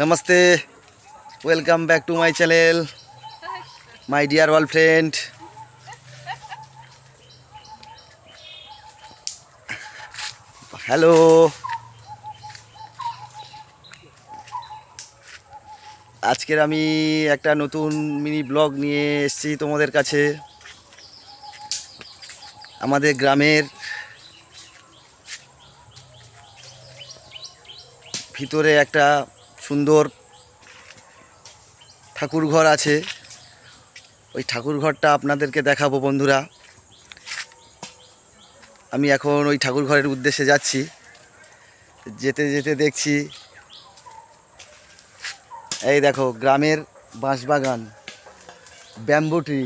Namaste welcome back to my channel my dear all friend hello আজকের আমি একটা নতুন মিনি ব্লগ নিয়ে এসেছি তোমাদের কাছে। আমাদের গ্রামের ভিতরে একটা সুন্দর ঠাকুর ঘর আছে। ওই ঠাকুর ঘরটা আপনাদেরকে দেখাবো বন্ধুরা। আমি এখন ওই ঠাকুর ঘরের উদ্দেশ্যে যাচ্ছি। যেতে যেতে দেখছি এই দেখো গ্রামের বাঁশবাগান, ব্যাম্বু ট্রি।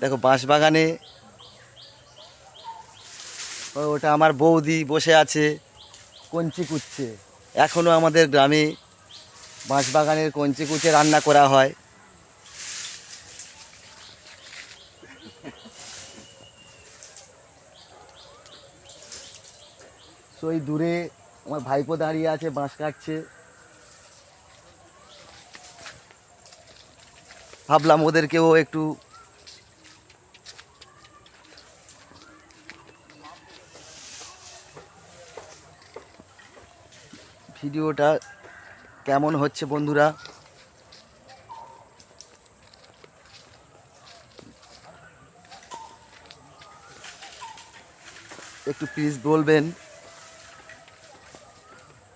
দেখো বাঁশবাগানে ওটা আমার বৌদি বসে আছে, কঞ্চি কুচ্ছে। এখনও আমাদের গ্রামে বাঁশবাগানের কঞ্চি কুচে রান্না করা হয়। তো ওই দূরে আমার ভাইপো দাঁড়িয়ে আছে, বাঁশ কাটছে। ভাবলাম ওদেরকেও একটু ভিডিওটা কেমন হচ্ছে বন্ধুরা? একটু প্লিজ বলবেন।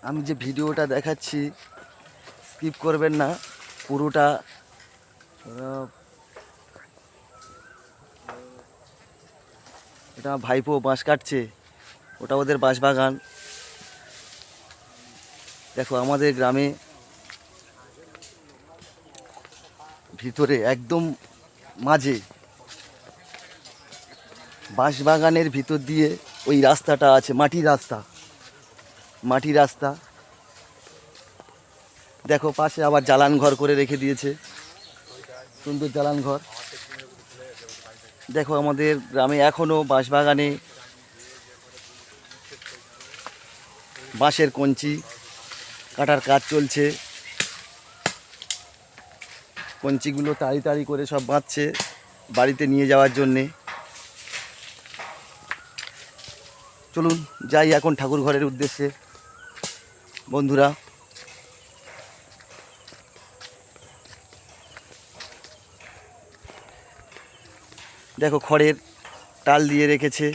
আমি যে ভিডিওটা দেখাচ্ছি স্কিপ করবেন না, পুরোটা এটা ভাইপো বাঁশ কাটছে, ওটা ওদের বাঁশবাগান। দেখো, আমাদের গ্রামে ভিতরে একদম মাঝে বাঁশবাগানের ভিতর দিয়ে ওই রাস্তাটা আছে মাটির রাস্তা। মাটি রাস্তা। দেখো, পাশে আবার জ্বালান ঘর করে রেখে দিয়েছে। সুন্দর জ্বালান ঘর। দেখো, আমাদের গ্রামে এখনও বাঁশবাগানে বাঁশের কঞ্চি কাটার কাজ চলছে। কঞ্চিগুলো তাড়ি তাড়ি করে সব বাঁধছে বাড়িতে নিয়ে যাওয়ার জন্যে। চলুন, যাই এখন ঠাকুর ঘরের উদ্দেশ্যে। বন্ধুরা, দেখো খড়ের টাল দিয়ে রেখেছে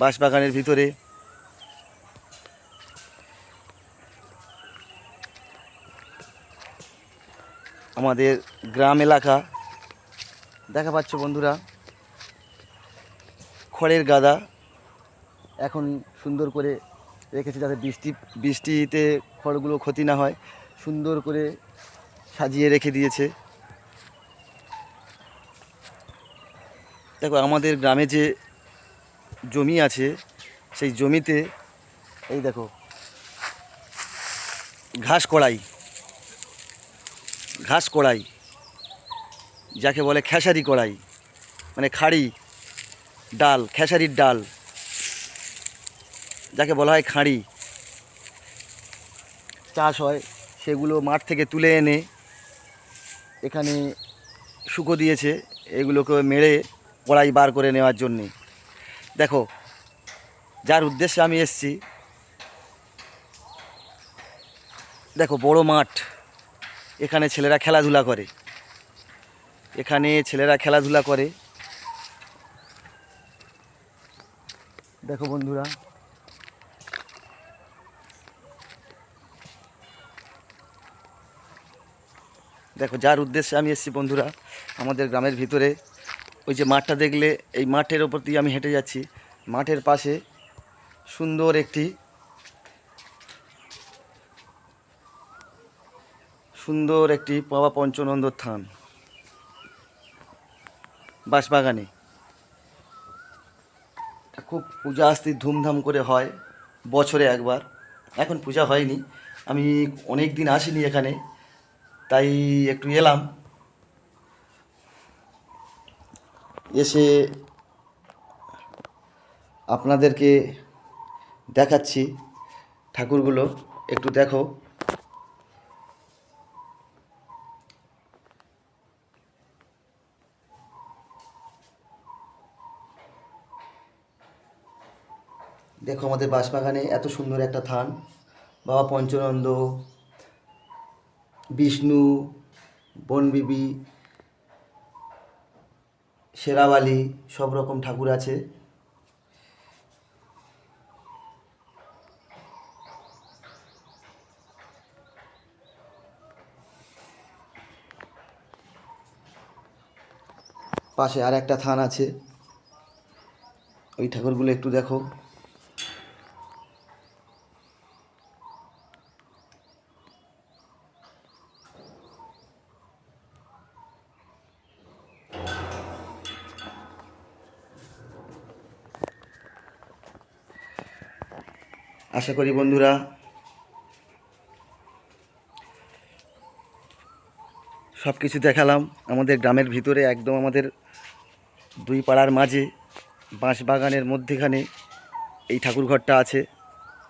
বাঁশবাগানের ভিতরে। আমাদের গ্রাম এলাকা। দেখা পাচ্ছ বন্ধুরা, খড়ের গাদা এখন সুন্দর করে রেখেছে যাতে বৃষ্টি, বৃষ্টিতে খড়গুলো ক্ষতি না হয়, সুন্দর করে সাজিয়ে রেখে দিয়েছে। দেখো, আমাদের গ্রামে যে জমি আছে, সেই জমিতে এই দেখো, ঘাস কড়াই। ঘাস কড়াই, যাকে বলে খেসারি কড়াই মানে খাড়ি, ডাল, খেসারির ডাল, যাকে বলা হয় খাঁড়ি। চাষ হয়, সেগুলো মাঠ থেকে তুলে এনে এখানে শুকো দিয়েছে, এগুলোকে মেরে কড়াই বার করে নেওয়ার জন্যে। দেখো, যার উদ্দেশ্যে আমি এসছি, দেখো বড় মাঠ। এখানে ছেলেরা খেলাধুলা করে। এখানে ছেলেরা খেলাধুলা করে। দেখো বন্ধুরা। দেখো, যার উদ্দেশ্যে আমি এসেছি বন্ধুরা, আমাদের গ্রামের ভিতরে, ওই যে মাঠটা দেখলে, এই মাঠের ওপর দিয়ে আমি হেঁটে যাচ্ছি। মাঠের পাশে সুন্দর একটি সুন্দর একটি বাবা পঞ্চনন্দর থান। বাঁশবাগানে। খুব পূজা আস্তি ধুমধাম করে হয়, বছরে একবার। এখন পূজা হয়নি, আমি অনেক দিন আসিনি এখানে, তাই একটু এলাম। এসে আপনাদেরকে দেখাচ্ছি, ঠাকুরগুলো, একটু দেখো। দেখো আমাদের বাঁশবাগানে এত সুন্দর একটা থান। বাবা পঞ্চনন্দ, বিষ্ণু বনবিবি শেরাবালি সব রকম ঠাকুর আছে। পাশে আর একটা থান আছে। ওই ঠাকুরগুলো একটু দেখো। আশা করি বন্ধুরা সব কিছু দেখালাম। আমাদের গ্রামের ভিতরে একদম আমাদের দুই পাড়ার মাঝে, বাঁশ বাগানের মধ্যেখানে এই ঠাকুরঘরটা আছে।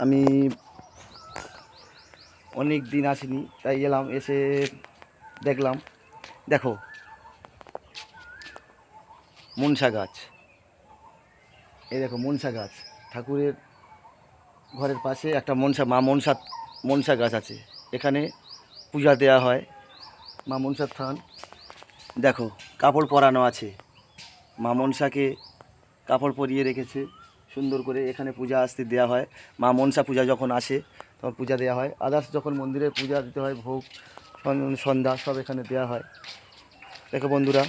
আমি অনেক দিন আসিনি, তাই এলাম, এসে দেখলাম। দেখো, মনসা গাছ। এই দেখো, মনসা গাছ। ঠাকুরের ঘরের পাশে একটা মনসা, মা মনসা মনসা গাছ আছে। এখানে পূজা দেওয়া হয়। মা মনসার থান। দেখো, কাপড় পরানো আছে। মা মনসাকে কাপড় পরিয়ে রেখেছে। সুন্দর করে এখানে পূজা আসতে দেওয়া হয়। মা মনসা পূজা যখন আসে, তখন পূজা দেওয়া হয়। আদার্স যখন মন্দিরে পূজা দিতে হয়, ভোগ সন্ধ্যা সব এখানে দেওয়া হয়। দেখো বন্ধুরা,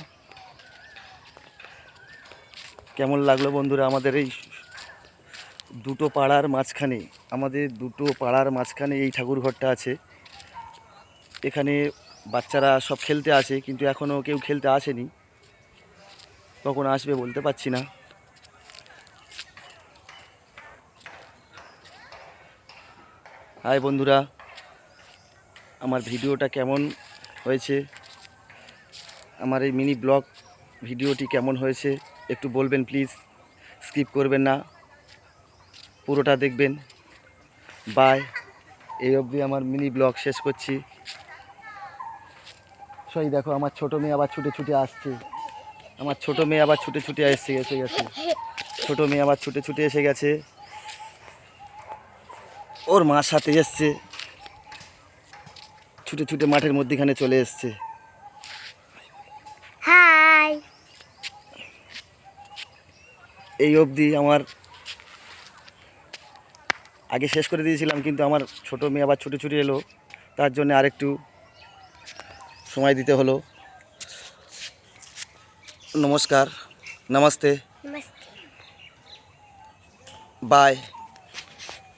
কেমন লাগল বন্ধুরা আমাদের এই দুটো পাড়ার মাঝখানে, আমাদের দুটো পাড়ার মাঝখানে এই ঠাকুর ঘরটা আছে। এখানে বাচ্চারা সব খেলতে আসে, কিন্তু এখনও কেউ খেলতে আসেনি। কখন আসবে বলতে পারছি না। হাই বন্ধুরা, আমার ভিডিওটা কেমন হয়েছে? আমার এই মিনি ব্লগ ভিডিওটি কেমন হয়েছে? একটু বলবেন প্লিজ, স্কিপ করবেন না। পুরোটা দেখবেন। বাই এই অবধি আমার মিনি ব্লগ শেষ করছি। সই দেখো আমার ছোটো মেয়ে আবার ছুটে ছুটে আসছে। আমার ছোট মেয়ে আবার ছুটে ছুটে এসে এসে গেছে ছোট মেয়ে আবার ছুটে ছুটে এসে গেছে। ওর মার সাথে এসছে। ছুটে ছুটে মাঠের মধ্যেখানে চলে এসছে। এই অবধি আমার আগে শেষ করে দিয়েছিলাম কিন্তু আমার ছোট মেয়ে আবার ছুটে ছুটে এলো তার জন্য আরেকটু সময় দিতে হলো। নমস্কার নমস্তে। বাই